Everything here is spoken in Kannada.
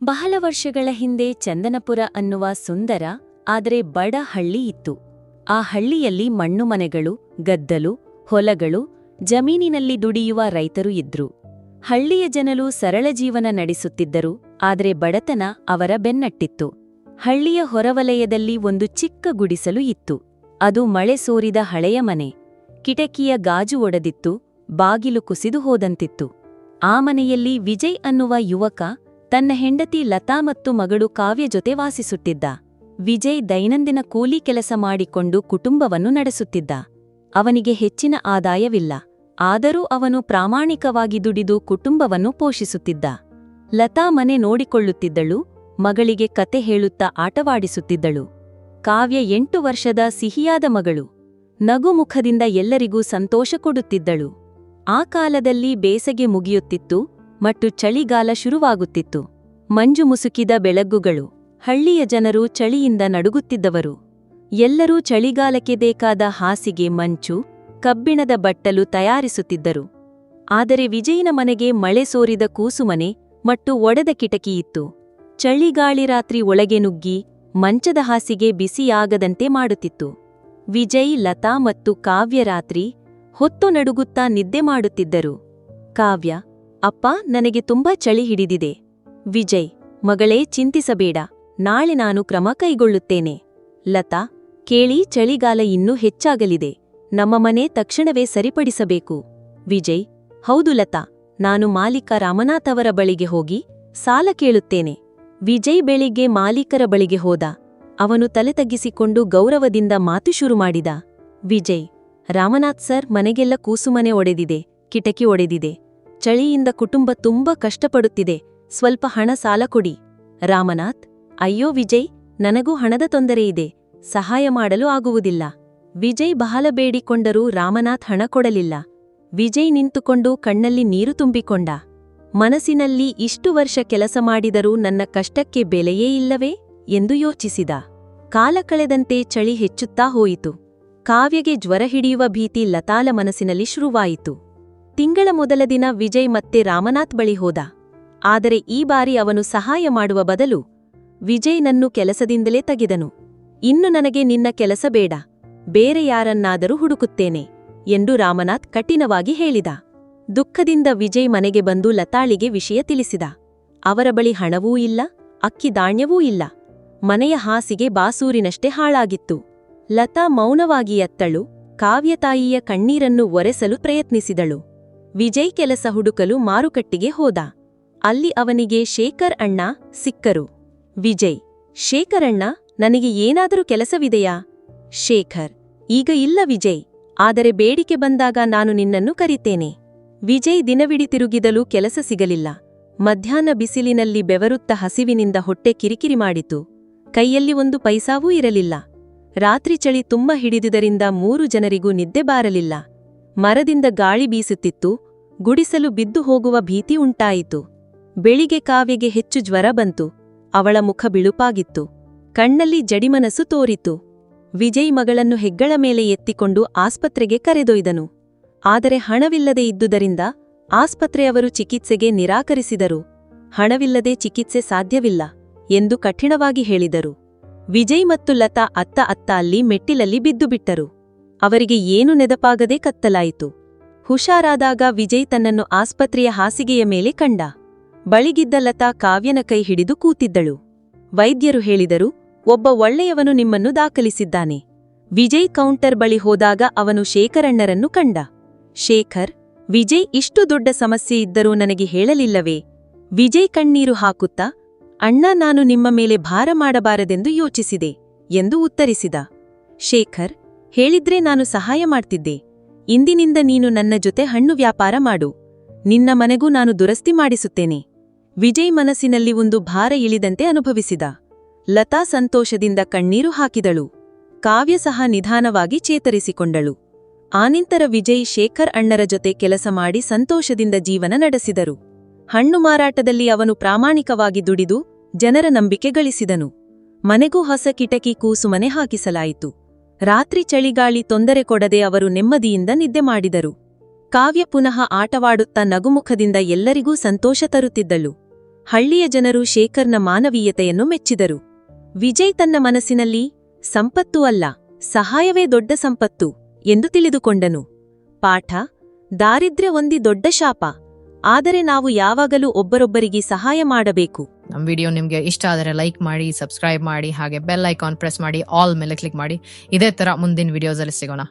ಬಹಳ ವರ್ಷಗಳ ಹಿಂದೆ ಚಂದನಪುರ ಅನ್ನುವ ಸುಂದರ, ಆದರೆ ಬಡ ಹಳ್ಳಿ ಇತ್ತು. ಆ ಹಳ್ಳಿಯಲ್ಲಿ ಮಣ್ಣು ಮನೆಗಳು, ಗದ್ದಲು, ಹೊಲಗಳು, ಜಮೀನಿನಲ್ಲಿ ದುಡಿಯುವ ರೈತರು ಇದ್ರು. ಹಳ್ಳಿಯ ಜನರು ಸರಳ ಜೀವನ ನಡೆಸುತ್ತಿದ್ದರು, ಆದರೆ ಬಡತನ ಅವರ ಬೆನ್ನಟ್ಟಿತ್ತು. ಹಳ್ಳಿಯ ಹೊರವಲಯದಲ್ಲಿ ಒಂದು ಚಿಕ್ಕ ಗುಡಿಸಲು ಇತ್ತು. ಅದು ಮಳೆ ಸೋರಿದ ಹಳೆಯ ಮನೆ. ಕಿಟಕಿಯ ಗಾಜು ಒಡೆದಿತ್ತು, ಬಾಗಿಲು ಕುಸಿದು ಹೋದಂತಿತ್ತು. ಆ ಮನೆಯಲ್ಲಿ ವಿಜಯ್ ಅನ್ನುವ ಯುವಕ ತನ್ನ ಹೆಂಡತಿ ಲತಾ ಮತ್ತು ಮಗಳು ಕಾವ್ಯ ಜೊತೆ ವಾಸಿಸುತ್ತಿದ್ದ. ವಿಜಯ್ ದೈನಂದಿನ ಕೂಲಿ ಕೆಲಸ ಮಾಡಿಕೊಂಡು ಕುಟುಂಬವನ್ನು ನಡೆಸುತ್ತಿದ್ದ. ಅವನಿಗೆ ಹೆಚ್ಚಿನ ಆದಾಯವಿಲ್ಲ. ಆದರೂ ಅವನು ಪ್ರಾಮಾಣಿಕವಾಗಿ ದುಡಿದು ಕುಟುಂಬವನ್ನು ಪೋಷಿಸುತ್ತಿದ್ದ. ಲತಾ ಮನೆ ನೋಡಿಕೊಳ್ಳುತ್ತಿದ್ದಳು, ಮಗಳಿಗೆ ಕತೆ ಹೇಳುತ್ತಾ ಆಟವಾಡಿಸುತ್ತಿದ್ದಳು. ಕಾವ್ಯ ಎಂಟು ವರ್ಷದ ಸಿಹಿಯಾದ ಮಗಳು. ನಗುಮುಖದಿಂದ ಎಲ್ಲರಿಗೂ ಸಂತೋಷ ಕೊಡುತ್ತಿದ್ದಳು. ಆ ಕಾಲದಲ್ಲಿ ಬೇಸಗೆ ಮುಗಿಯುತ್ತಿತ್ತು ಮತ್ತು ಚಳಿಗಾಲ ಶುರುವಾಗುತ್ತಿತ್ತು. ಮಂಜು ಮುಸುಕಿದ ಬೆಳಗ್ಗುಗಳು. ಹಳ್ಳಿಯ ಜನರು ಚಳಿಯಿಂದ ನಡುಗುತ್ತಿದ್ದವರು. ಎಲ್ಲರೂ ಚಳಿಗಾಲಕ್ಕೆ ಬೇಕಾದ ಹಾಸಿಗೆ, ಮಂಚು, ಕಬ್ಬಿಣದ ಬಟ್ಟಲು ತಯಾರಿಸುತ್ತಿದ್ದರು. ಆದರೆ ವಿಜಯನ ಮನೆಗೆ ಮಳೆ ಸೋರಿದ ಕೂಸುಮನೆ ಮತ್ತು ಒಡೆದ ಕಿಟಕಿಯಿತ್ತು ಚಳಿಗಾಳಿ ರಾತ್ರಿ ಒಳಗೆ ನುಗ್ಗಿ, ಮಂಚದ ಹಾಸಿಗೆ ಬಿಸಿಯಾಗದಂತೆ ಮಾಡುತ್ತಿತ್ತು. ವಿಜಯ್, ಲತಾ ಮತ್ತು ಕಾವ್ಯ ರಾತ್ರಿ ಹೊತ್ತು ನಡುಗುತ್ತಾ ನಿದ್ದೆ ಮಾಡುತ್ತಿದ್ದರು. ಕಾವ್ಯ ಅಪ್ಪ, ನನಗೆ ತುಂಬಾ ಚಳಿ ಹಿಡಿದಿದೆ. ವಿಜಯ್, ಮಗಳೇ, ಚಿಂತಿಸಬೇಡ. ನಾಳೆ ನಾನು ಕ್ರಮ ಕೈಗೊಳ್ಳುತ್ತೇನೆ. ಲತಾ, ಕೇಳಿ, ಚಳಿಗಾಲ ಇನ್ನೂ ಹೆಚ್ಚಾಗಲಿದೆ. ನಮ್ಮ ಮನೆ ತಕ್ಷಣವೇ ಸರಿಪಡಿಸಬೇಕು. ವಿಜಯ್, ಹೌದು ಲತಾ, ನಾನು ಮಾಲೀಕ ರಾಮನಾಥ್ ಅವರ ಬಳಿಗೆ ಹೋಗಿ ಸಾಲ ಕೇಳುತ್ತೇನೆ. ವಿಜಯ್ ಬೆಳಿಗ್ಗೆ ಮಾಲೀಕರ ಬಳಿಗೆ ಹೋದ. ಅವನು ತಲೆ ತಗ್ಗಿಸಿಕೊಂಡು ಗೌರವದಿಂದ ಮಾತು ಶುರು ಮಾಡಿದ. ವಿಜಯ್, ರಾಮನಾಥ್ ಸರ್, ಮನೆಗೆಲ್ಲ ಕೂಸುಮನೆ ಒಡೆದಿದೆ, ಕಿಟಕಿ ಒಡೆದಿದೆ. ಚಳಿಯಿಂದ ಕುಟುಂಬ ತುಂಬ ಕಷ್ಟಪಡುತ್ತಿದೆ. ಸ್ವಲ್ಪ ಹಣ ಸಾಲ ಕೊಡಿ. ರಾಮನಾಥ್, ಅಯ್ಯೋ ವಿಜಯ್, ನನಗೂ ಹಣದ ತೊಂದರೆಯಿದೆ ಸಹಾಯ ಮಾಡಲು ಆಗುವುದಿಲ್ಲ. ವಿಜಯ್ ಬಹಳ ಬೇಡಿಕೊಂಡರೂ ರಾಮನಾಥ್ ಹಣ ಕೊಡಲಿಲ್ಲ. ವಿಜಯ್ ನಿಂತುಕೊಂಡು ಕಣ್ಣಲ್ಲಿ ನೀರು ತುಂಬಿಕೊಂಡ. ಮನಸ್ಸಿನಲ್ಲಿ ಇಷ್ಟು ವರ್ಷ ಕೆಲಸ ಮಾಡಿದರೂ ನನ್ನ ಕಷ್ಟಕ್ಕೆ ಬೆಲೆಯೇ ಇಲ್ಲವೇ? ಎಂದು ಯೋಚಿಸಿದ. ಕಾಲ ಕಳೆದಂತೆ ಚಳಿ ಹೆಚ್ಚುತ್ತಾ ಹೋಯಿತು. ಕಾವ್ಯಗೆ ಜ್ವರ ಹಿಡಿಯುವ ಭೀತಿ ಲತಾಲ ಮನಸ್ಸಿನಲ್ಲಿ ಶುರುವಾಯಿತು. ತಿಂಗಳ ಮೊದಲ ದಿನ ವಿಜಯ್ ಮತ್ತೆ ರಾಮನಾಥ್ ಬಳಿ ಹೋದ. ಆದರೆ ಈ ಬಾರಿ ಅವನು ಸಹಾಯ ಮಾಡುವ ಬದಲು ವಿಜಯ್ನನ್ನು ಕೆಲಸದಿಂದಲೇ ತಗಿದನು. ಇನ್ನು ನನಗೆ ನಿನ್ನ ಕೆಲಸ ಬೇಡ. ಬೇರೆ ಯಾರನ್ನಾದರೂ ಹುಡುಕುತ್ತೇನೆ ಎಂದು ರಾಮನಾಥ್ ಕಠಿಣವಾಗಿ ಹೇಳಿದ. ದುಃಖದಿಂದ ವಿಜಯ್ ಮನೆಗೆ ಬಂದು ಲತಾಳಿಗೆ ವಿಷಯ ತಿಳಿಸಿದ. ಅವರ ಬಳಿ ಹಣವೂ ಇಲ್ಲ, ಅಕ್ಕಿ ಧಾನ್ಯವೂ ಇಲ್ಲ. ಮನೆಯ ಹಾಸಿಗೆ ಬಾಸೂರಿನಷ್ಟೇ ಹಾಳಾಗಿತ್ತು. ಲತಾ ಮೌನವಾಗಿ ಎತ್ತಳು ಕಾವ್ಯತಾಯಿಯ ಕಣ್ಣೀರನ್ನು ಒರೆಸಲು ಪ್ರಯತ್ನಿಸಿದಳು. ವಿಜಯ್ ಕೆಲಸ ಹುಡುಕಲು ಮಾರುಕಟ್ಟಿಗೆ ಹೋದ. ಅಲ್ಲಿ ಅವನಿಗೆ ಶೇಖರ್ ಅಣ್ಣ ಸಿಕ್ಕರು. ವಿಜಯ್ ಶೇಖರಣ್ಣ ನನಗೆ ಏನಾದರೂ ಕೆಲಸವಿದೆಯಾ? ಶೇಖರ್, ಈಗ ಇಲ್ಲ ವಿಜಯ್, ಆದರೆ ಬೇಡಿಕೆ ಬಂದಾಗ ನಾನು ನಿನ್ನನ್ನು ಕರಿತೇನೆ. ವಿಜಯ್ ದಿನವಿಡಿ ತಿರುಗಿದಲೂ ಕೆಲಸ ಸಿಗಲಿಲ್ಲ. ಮಧ್ಯಾಹ್ನ ಬಿಸಿಲಿನಲ್ಲಿ ಬೆವರುತ್ತ ಹಸಿವಿನಿಂದ ಹೊಟ್ಟೆ ಕಿರಿಕಿರಿ ಮಾಡಿತು. ಕೈಯಲ್ಲಿ ಒಂದು ಪೈಸಾವೂ ಇರಲಿಲ್ಲ. ರಾತ್ರಿ ಚಳಿ ತುಂಬ ಹಿಡಿದುದರಿಂದ ಮೂರು ಜನರಿಗೂ ನಿದ್ದೆ ಬಾರಲಿಲ್ಲ. ಮರದಿಂದ ಗಾಳಿ ಬೀಸುತ್ತಿತ್ತು. ಗುಡಿಸಲು ಬಿದ್ದು ಹೋಗುವ ಭೀತಿ ಉಂಟಾಯಿತು. ಬೆಳಿಗ್ಗೆ ಕಾವ್ಯಗೆ ಹೆಚ್ಚು ಜ್ವರ ಬಂತು. ಅವಳ ಮುಖ ಬಿಳುಪಾಗಿತ್ತು. ಕಣ್ಣಲ್ಲಿ ಜಡಿಮನಸ್ಸು ತೋರಿತು. ವಿಜಯ್ ಮಗಳನ್ನು ಹೆಗ್ಗಳ ಮೇಲೆ ಎತ್ತಿಕೊಂಡು ಆಸ್ಪತ್ರೆಗೆ ಕರೆದೊಯ್ದನು. ಆದರೆ ಹಣವಿಲ್ಲದೆ ಇದ್ದುದರಿಂದ ಆಸ್ಪತ್ರೆಯವರು ಚಿಕಿತ್ಸೆಗೆ ನಿರಾಕರಿಸಿದರು. ಹಣವಿಲ್ಲದೆ ಚಿಕಿತ್ಸೆ ಸಾಧ್ಯವಿಲ್ಲ ಎಂದು ಕಠಿಣವಾಗಿ ಹೇಳಿದರು. ವಿಜಯ್ ಮತ್ತು ಲತಾ ಅತ್ತ ಅತ್ತ ಅಲ್ಲಿ ಮೆಟ್ಟಿಲಲ್ಲಿ ಬಿದ್ದುಬಿಟ್ಟರು. ಅವರಿಗೆ ಏನು ನೆದಪಾಗದೆ ಕತ್ತಲಾಯಿತು. ಹುಷಾರಾದಾಗ ವಿಜಯ್ ತನ್ನನ್ನು ಆಸ್ಪತ್ರೆಯ ಹಾಸಿಗೆಯ ಮೇಲೆ ಕಂಡ. ಬಳಿಗಿದ್ದ ಲತಾ ಕಾವ್ಯನ ಕೈ ಹಿಡಿದು ಕೂತಿದ್ದಳು. ವೈದ್ಯರು ಹೇಳಿದರು, ಒಬ್ಬ ಒಳ್ಳೆಯವನು ನಿಮ್ಮನ್ನು ದಾಖಲಿಸಿದ್ದಾನೆ. ವಿಜಯ್ ಕೌಂಟರ್ ಬಳಿ ಹೋದಾಗ ಅವನು ಶೇಖರಣ್ಣರನ್ನು ಕಂಡ. ಶೇಖರ್, ವಿಜಯ್ ಇಷ್ಟು ದೊಡ್ಡ ಸಮಸ್ಯೆ ಇದ್ದರೂ ನನಗೆ ಹೇಳಲಿಲ್ಲವೇ? ವಿಜಯ್ ಕಣ್ಣೀರು ಹಾಕುತ್ತಾ, ಅಣ್ಣ, ನಾನು ನಿಮ್ಮ ಮೇಲೆ ಭಾರ ಮಾಡಬಾರದೆಂದು ಯೋಚಿಸಿದೆ ಎಂದು ಉತ್ತರಿಸಿದ. ಶೇಖರ್, ಹೇಳಿದ್ರೆ ನಾನು ಸಹಾಯ ಮಾಡ್ತಿದ್ದೆ. ಇಂದಿನಿಂದ ನೀನು ನನ್ನ ಜೊತೆ ಹಣ್ಣು ವ್ಯಾಪಾರ ಮಾಡು. ನಿನ್ನ ಮನೆಗೂ ನಾನು ದುರಸ್ತಿ ಮಾಡಿಸುತ್ತೇನೆ. ವಿಜಯ್ ಮನಸ್ಸಿನಲ್ಲಿ ಒಂದು ಭಾರ ಇಳಿದಂತೆ ಅನುಭವಿಸಿದ. ಲತಾ ಸಂತೋಷದಿಂದ ಕಣ್ಣೀರು ಹಾಕಿದಳು. ಕಾವ್ಯ ಸಹ ನಿಧಾನವಾಗಿ ಚೇತರಿಸಿಕೊಂಡಳು. ಆನಿಂತರ ವಿಜಯ್ ಶೇಖರ್ ಅಣ್ಣರ ಜೊತೆ ಕೆಲಸ ಮಾಡಿ ಸಂತೋಷದಿಂದ ಜೀವನ ನಡೆಸಿದರು. ಹಣ್ಣು ಮಾರಾಟದಲ್ಲಿ ಅವನು ಪ್ರಾಮಾಣಿಕವಾಗಿ ದುಡಿದು ಜನರ ನಂಬಿಕೆ ಗಳಿಸಿದನು. ಮನೆಗೂ ಹೊಸ ಕಿಟಕಿ ಕೂಸುಮನೆ ಹಾಕಿಸಲಾಯಿತು. ರಾತ್ರಿ ಚಳಿಗಾಳಿ ತೊಂದರೆ ಕೊಡದೆ ಅವರು ನೆಮ್ಮದಿಯಿಂದ ನಿದ್ದೆ ಮಾಡಿದರು. ಕಾವ್ಯ ಪುನಃ ಆಟವಾಡುತ್ತಾ ನಗುಮುಖದಿಂದ ಎಲ್ಲರಿಗೂ ಸಂತೋಷ ತರುತ್ತಿದ್ದಳು. ಹಳ್ಳಿಯ ಜನರು ಶೇಖರ್ನ ಮಾನವೀಯತೆಯನ್ನು ಮೆಚ್ಚಿದರು. ವಿಜಯ್ ತನ್ನ ಮನಸ್ಸಿನಲ್ಲಿ, ಸಂಪತ್ತು ಅಲ್ಲ, ಸಹಾಯವೇ ದೊಡ್ಡ ಸಂಪತ್ತು ಎಂದು ತಿಳಿದುಕೊಂಡನು. ಪಾಠ, ದಾರಿದ್ರ್ಯ ಒಂದಿ ದೊಡ್ಡ ಶಾಪ, ಆದರೆ ನಾವು ಯಾವಾಗಲೂ ಒಬ್ಬರೊಬ್ಬರಿಗೆ ಸಹಾಯ ಮಾಡಬೇಕು. ನಮ್ಮ ವಿಡಿಯೋ ನಿಮಗೆ ಇಷ್ಟ ಆದರೆ ಲೈಕ್ ಮಾಡಿ ಸಬ್ಸ್ಕ್ರೈಬ್ ಮಾಡಿ, ಹಾಗೆ ಬೆಲ್ ಐಕಾನ್ ಪ್ರೆಸ್ ಮಾಡಿ ಆಲ್ ಮೇಲೆ ಕ್ಲಿಕ್ ಮಾಡಿ. ಇದೇ ಥರ ಮುಂದಿನ ವಿಡಿಯೋಸಲ್ಲಿ ಸಿಗೋಣ.